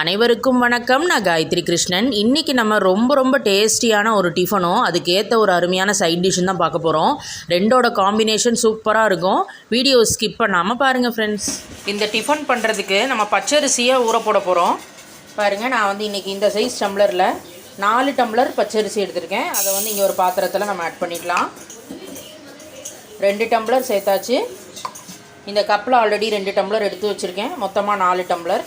அனைவருக்கும் வணக்கம். நான் காயத்ரி கிருஷ்ணன். இன்றைக்கி நம்ம ரொம்ப ரொம்ப டேஸ்டியான ஒரு டிஃபனும் அதுக்கேற்ற ஒரு அருமையான சைட் டிஷ்ஷும் தான் பார்க்க போகிறோம் ரெண்டோட காம்பினேஷன் சூப்பராக இருக்கும். வீடியோ ஸ்கிப் பண்ணாமல் பாருங்கள் ஃப்ரெண்ட்ஸ் இந்த டிஃபன் பண்ணுறதுக்கு நம்ம பச்சரிசியை ஊற போட போகிறோம் பாருங்கள் நான் வந்து இன்றைக்கி இந்த சைஸ் டம்ளரில் நாலு டம்ளர் பச்சரிசி எடுத்திருக்கேன். அதை வந்து இங்கே ஒரு பாத்திரத்தில் நம்ம ஆட் பண்ணிக்கலாம். ரெண்டு டம்ளர் சேர்த்தாச்சு. இந்த கப்பில் ஆல்ரெடி ரெண்டு டம்ளர் எடுத்து வச்சுருக்கேன். மொத்தமாக நாலு டம்ளர்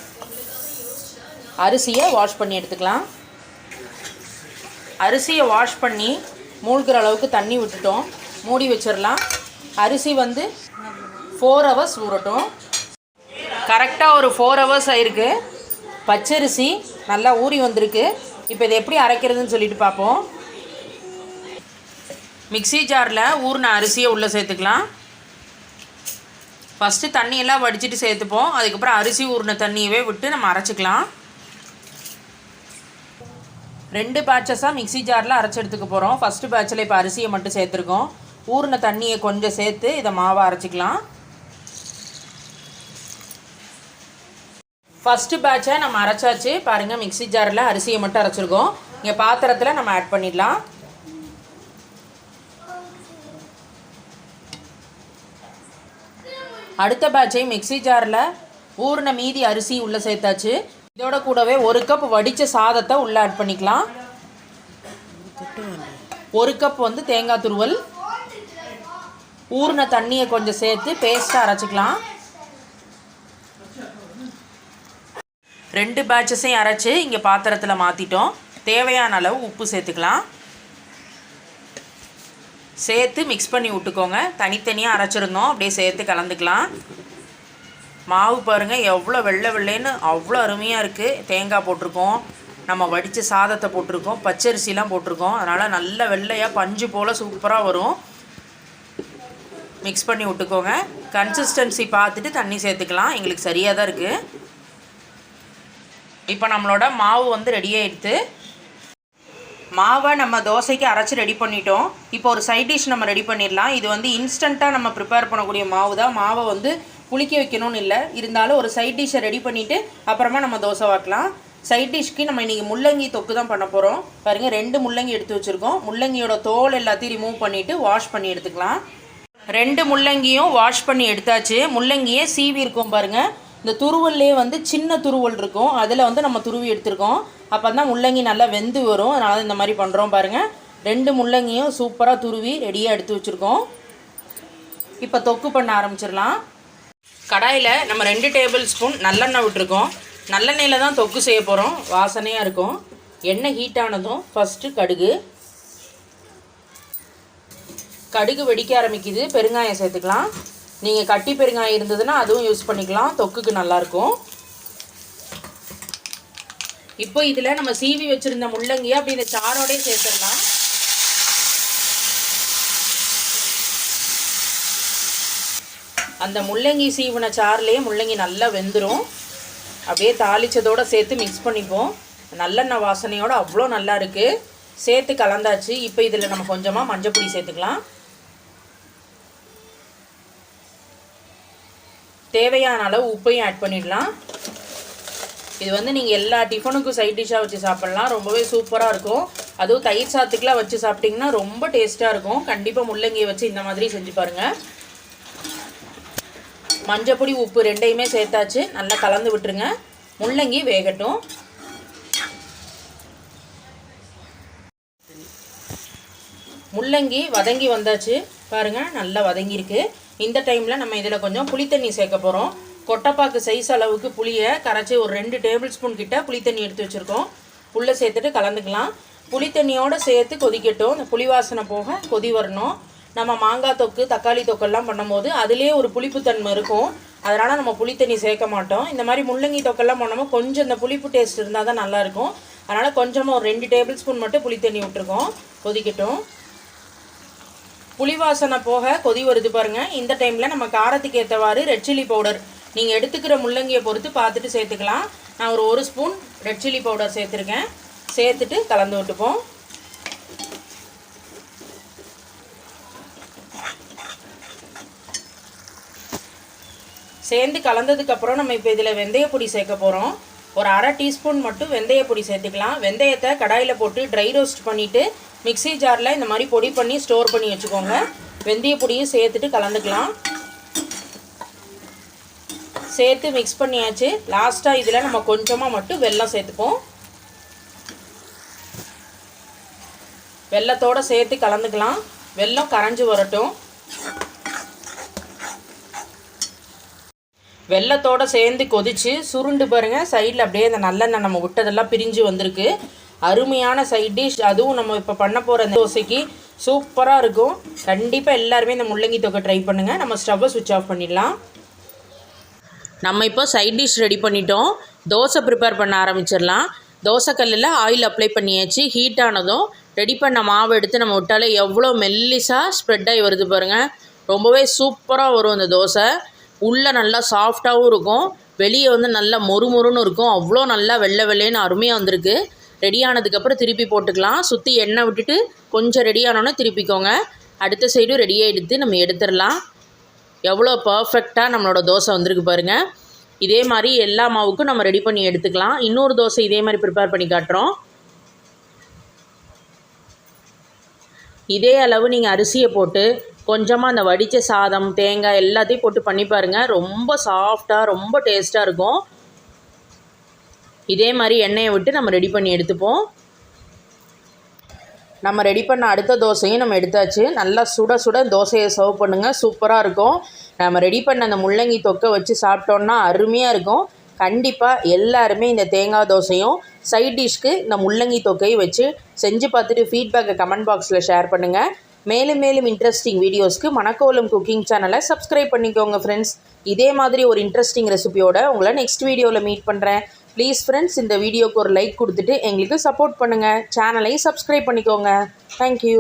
அரிசியை வாஷ் பண்ணி எடுத்துக்கலாம். அரிசியை வாஷ் பண்ணி மூழ்கிற அளவுக்கு தண்ணி விட்டுட்டோம். மூடி வச்சிடலாம். அரிசி வந்து ஃபோர் ஹவர்ஸ் ஊறட்டும். கரெக்டாக ஒரு ஃபோர் ஹவர்ஸ் ஆயிருக்கு. பச்சரிசி நல்லா ஊறி வந்திருக்கு. இப்போ இதை எப்படி அரைக்கிறதுன்னு சொல்லிட்டு பார்ப்போம். மிக்ஸி ஜாரில் ஊறின அரிசியை உள்ளே சேர்த்துக்கலாம். ஃபஸ்ட்டு தண்ணியெல்லாம் வடிச்சிட்டு சேர்த்துப்போம். அதுக்கப்புறம் அரிசி ஊறின தண்ணியவே விட்டு நம்ம அரைச்சிக்கலாம். ரெண்டு பேட்சஸாக மிக்ஸி ஜாரில் அரைச்சி எடுத்துக்க போகிறோம் ஃபஸ்ட்டு பேட்சில் இப்போ அரிசியை மட்டும் சேர்த்துருக்கோம். ஊறின தண்ணியை கொஞ்சம் சேர்த்து இதை மாவை அரைச்சிக்கலாம். ஃபஸ்ட்டு பேட்சை நம்ம அரைச்சாச்சு. பாருங்கள் மிக்ஸி ஜாரில் அரிசியை மட்டும் அரைச்சிருக்கோம். இங்கே பாத்திரத்தில் நம்ம ஆட் பண்ணிடலாம். அடுத்த பேட்சை மிக்ஸி ஜாரில் ஊறின மீதி அரிசி உள்ளே சேர்த்தாச்சு. இதோட கூடவே ஒரு கப் வடித்த சாதத்தை உள்ளே ஆட் பண்ணிக்கலாம். ஒரு கப் வந்து தேங்காய் துருவல். ஊறின தண்ணியை கொஞ்சம் சேர்த்து பேஸ்ட்டாக அரைச்சிக்கலாம். ரெண்டு பேட்சஸையும் அரைச்சி இங்கே பாத்திரத்தில் மாற்றிட்டோம் தேவையான அளவு உப்பு சேர்த்துக்கலாம். சேர்த்து மிக்ஸ் பண்ணி விட்டுக்கோங்க. தனித்தனியாக அரைச்சிருந்தோம். அப்படியே சேர்த்து கலந்துக்கலாம். மாவு பாருங்கள் எவ்வளோ வெள்ளை வெள்ளைன்னு அவ்வளோ அருமையாக இருக்குது தேங்காய் போட்டிருக்கோம். நம்ம வடித்த சாதத்தை போட்டிருக்கோம். பச்சரிசிலாம் போட்டிருக்கோம். அதனால் நல்ல வெள்ளையாக பஞ்சு போல் சூப்பராக வரும். மிக்ஸ் பண்ணி விட்டுக்கோங்க. கன்சிஸ்டன்சி பார்த்துட்டு தண்ணி சேர்த்துக்கலாம். எங்களுக்கு சரியாக தான் இருக்குது இப்போ நம்மளோட மாவு வந்து ரெடி ஆகிடுது மாவை நம்ம தோசைக்கு அரைச்சி ரெடி பண்ணிட்டோம். இப்போ ஒரு சைட் டிஷ் நம்ம ரெடி பண்ணிடலாம். இது வந்து இன்ஸ்டண்ட்டாக நம்ம ப்ரிப்பேர் பண்ணக்கூடிய மாவு தான் மாவை வந்து புளிக்க வைக்கணும்னு இல்லை. இருந்தாலும் ஒரு சைட் டிஷ்ஷை ரெடி பண்ணிவிட்டு அப்புறமா நம்ம தோசை வாக்கலாம். சைட் டிஷ்க்கு நம்ம இன்றைக்கி முள்ளங்கி தொக்கு தான் பண்ண போகிறோம் பாருங்கள் ரெண்டு முள்ளங்கி எடுத்து வச்சுருக்கோம். முள்ளங்கியோட தோல் எல்லாத்தையும் ரிமூவ் பண்ணிவிட்டு வாஷ் பண்ணி எடுத்துக்கலாம். ரெண்டு முள்ளங்கியும் வாஷ் பண்ணி எடுத்தாச்சு. முள்ளங்கியே சீவி இருக்கும் பாருங்கள் இந்த துருவல்லே வந்து சின்ன துருவல் இருக்கும். அதில் வந்து நம்ம துருவி எடுத்திருக்கோம். அப்போ தான் முள்ளங்கி நல்லா வெந்து வரும். அதனால் இந்த மாதிரி பண்ணுறோம் பாருங்கள் ரெண்டு முள்ளங்கியும் சூப்பராக துருவி ரெடியாக எடுத்து வச்சுருக்கோம். இப்போ தொக்கு பண்ண ஆரம்பிச்சிடலாம். கடாயில் நம்ம ரெண்டு டேபிள் ஸ்பூன் நல்லெண்ணெய் விட்டுருக்கோம். நல்லெண்ணெயில் தான் தொக்கு செய்ய போகிறோம் வாசனையாக இருக்கும். எண்ணெய் ஹீட் ஆனதும் ஃபஸ்ட்டு கடுகு. கடுகு வெடிக்க ஆரம்பிக்குது. பெருங்காயம் சேர்த்துக்கலாம். நீங்கள் கட்டி பெருங்காயம் இருந்ததுன்னா அதுவும் யூஸ் பண்ணிக்கலாம். தொக்குக்கு நல்லாயிருக்கும் இப்போ இதில் நம்ம சீவி வச்சுருந்த முள்ளங்கியை அப்படி இந்த சாரோடே சேர்த்துடலாம். அந்த முள்ளங்கி சீவின சார்லேயே முள்ளங்கி நல்லா வெந்துடும் அப்படியே தாளித்ததோடு சேர்த்து மிக்ஸ் பண்ணிப்போம். நல்லெண்ணெய் வாசனையோடு அவ்வளோ நல்லா இருக்குது சேர்த்து கலந்தாச்சு. இப்போ இதில் நம்ம கொஞ்சமாக மஞ்சப்பொடி சேர்த்துக்கலாம். தேவையான அளவு உப்பையும் ஆட் பண்ணிடலாம். இது வந்து நீங்கள் எல்லா டிஃபனுக்கும் சைட் டிஷ்ஷாக வச்சு சாப்பிட்லாம். ரொம்பவே சூப்பராக இருக்கும். அதுவும் தயிர் சாத்துக்கெலாம் வச்சு சாப்பிட்டிங்கன்னா ரொம்ப டேஸ்ட்டாக இருக்கும். கண்டிப்பாக முள்ளங்கியை வச்சு இந்த மாதிரி செஞ்சு பாருங்கள் மஞ்சப்பொடி உப்பு ரெண்டையுமே சேர்த்தாச்சு. நல்லா கலந்து விட்டுருங்க. முள்ளங்கி வேகட்டும். முள்ளங்கி வதங்கி வந்தாச்சு. பாருங்கள் நல்லா வதங்கியிருக்கு. இந்த டைமில் நம்ம இதில் கொஞ்சம் புளித்தண்ணி சேர்க்க போகிறோம் கொட்டைப்பாக்கு சைஸ் அளவுக்கு புளியை கரைச்சி ஒரு ரெண்டு டேபிள் ஸ்பூன் கிட்ட புளித்தண்ணி எடுத்து வச்சுருக்கோம். உள்ளே சேர்த்துட்டு கலந்துக்கலாம். புளித்தண்ணியோடு சேர்த்து கொதிக்கட்டும். இந்த புளி வாசனை போக கொதி வரணும். நம்ம மாங்காய் தொக்கு தக்காளி தொக்கெல்லாம் பண்ணும்போது அதுலேயே ஒரு புளிப்புத்தன்மை இருக்கும். அதனால் நம்ம புளித்தண்ணி சேர்க்க மாட்டோம். இந்த மாதிரி முள்ளங்கி தொக்கெல்லாம் பண்ணோமோ கொஞ்சம் இந்த புளிப்பு டேஸ்ட் இருந்தால் தான் நல்லாயிருக்கும் அதனால் கொஞ்சமாக ஒரு ரெண்டு டேபிள் ஸ்பூன் மட்டும் புளித்தண்ணி விட்டுருக்கோம். கொதிக்கட்டும். புளி வாசனை போக கொதி வருது பாருங்கள் இந்த டைமில் நம்ம காரத்துக்கு ஏற்றவாறு ரெட் சில்லி பவுடர் நீங்கள் எடுத்துக்கிற முள்ளங்கியை பொறுத்து பார்த்துட்டு சேர்த்துக்கலாம். நான் ஒரு ஒரு ஸ்பூன் ரெட் சில்லி பவுடர் சேர்த்துருக்கேன். சேர்த்துட்டு கலந்து விட்டுப்போம். சேர்ந்து கலந்ததுக்கப்புறம் நம்ம இப்போ இதில் வெந்தயப்பொடி சேர்க்க போகிறோம் ஒரு அரை டீஸ்பூன் மட்டும் வெந்தயப்பொடி சேர்த்துக்கலாம். வெந்தயத்தை கடாயில் போட்டு ட்ரை ரோஸ்ட் பண்ணிவிட்டு மிக்ஸி ஜாரில் இந்த மாதிரி பொடி பண்ணி ஸ்டோர் பண்ணி வச்சுக்கோங்க. வெந்தயப்பொடியும் சேர்த்துட்டு கலந்துக்கலாம். சேர்த்து மிக்ஸ் பண்ணியாச்சு. லாஸ்ட்டாக இதில் நம்ம கொஞ்சமாக மட்டும் வெல்லம் சேர்த்துப்போம். வெல்லத்தோடு சேர்த்து கலந்துக்கலாம். வெல்லம் கரைஞ்சி வரட்டும். வெள்ளத்தோடு சேர்ந்து கொதித்து சுருண்டு பாருங்கள் சைடில் அப்படியே அந்த நல்லெண்ணெய் நம்ம விட்டதெல்லாம் பிரிஞ்சு வந்திருக்கு. அருமையான சைட் டிஷ் அதுவும் நம்ம இப்போ பண்ண போகிற தோசைக்கு சூப்பராக இருக்கும். கண்டிப்பாக எல்லாருமே இந்த முள்ளங்கி தொகை ட்ரை பண்ணுங்கள் நம்ம ஸ்டவ்வை சுவிட்ச் ஆஃப் பண்ணிடலாம். நம்ம இப்போ சைட் டிஷ் ரெடி பண்ணிட்டோம். தோசை ப்ரிப்பேர் பண்ண ஆரம்பிச்சிடலாம். தோசைக்கல்லில் ஆயில் அப்ளை பண்ணியாச்சு. ஹீட் ஆனதும் ரெடி பண்ண மாவு எடுத்து நம்ம விட்டாலே எவ்வளோ மெல்லிஸாக ஸ்ப்ரெட் ஆகி வருது பாருங்கள் ரொம்பவே சூப்பராக வரும் இந்த தோசை. உள்ளே நல்லா சாஃப்டாகவும் இருக்கும். வெளியே வந்து நல்லா மொறுமொறுன்னு இருக்கும். அவ்வளோ நல்லா வெள்ளை வெள்ளைன்னு அருமையாக வந்திருக்கு. ரெடி ஆனதுக்கப்புறம் திருப்பி போட்டுக்கலாம். சுற்றி எண்ணெய் விட்டுட்டு கொஞ்சம் ரெடி ஆனோன்னே திருப்பிக்கோங்க. அடுத்த சைடும் ரெடியாக எடுத்து நம்ம எடுத்துடலாம். எவ்வளோ பர்ஃபெக்டாக நம்மளோட தோசை வந்திருக்கு பாருங்கள் இதே மாதிரி எல்லா மாவுக்கும் நம்ம ரெடி பண்ணி எடுத்துக்கலாம். இன்னொரு தோசை இதே மாதிரி ப்ரிப்பேர் பண்ணி காட்டுறோம். இதே அளவு நீங்கள் அரிசியை போட்டு கொஞ்சமாக அந்த வடித்த சாதம் தேங்காய் எல்லாத்தையும் போட்டு பண்ணி பாருங்கள் ரொம்ப சாஃப்டாக ரொம்ப டேஸ்ட்டாக இருக்கும். இதே மாதிரி எண்ணெயை விட்டு நம்ம ரெடி பண்ணி எடுத்துப்போம். நம்ம ரெடி பண்ண அடுத்த தோசையும் நம்ம எடுத்தாச்சு. நல்லா சுட சுட தோசையை சர்வ் பண்ணுங்கள் சூப்பராக இருக்கும். நம்ம ரெடி பண்ண அந்த முள்ளங்கி தொக்கை வச்சு சாப்பிட்டோன்னா அருமையாக இருக்கும். கண்டிப்பாக எல்லாருமே இந்த தேங்காய் தோசையும் சைட் டிஷ்க்கு இந்த முள்ளங்கி தொக்கையை வச்சு செஞ்சு பார்த்துட்டு ஃபீட்பேக்கை கமெண்ட் பாக்ஸில் ஷேர் பண்ணுங்கள் மேலும் மேலும் இன்ட்ரெஸ்டிங் வீடியோஸ்க்கு மணக்கோலம் குக்கிங் சேனலை சப்ஸ்கிரைப் பண்ணிக்கோங்க ஃப்ரெண்ட்ஸ் இதே மாதிரி ஒரு இன்ட்ரெஸ்டிங் ரெசிபியோட உங்களை நெக்ஸ்ட் வீடியோவில் மீட் பண்ணுறேன் ப்ளீஸ் ஃப்ரெண்ட்ஸ் இந்த வீடியோக்கு ஒரு லைக் கொடுத்துட்டு எங்களுக்கு சப்போர்ட் பண்ணுங்கள் சேனலையும் சப்ஸ்கிரைப் பண்ணிக்கோங்க. தேங்க்யூ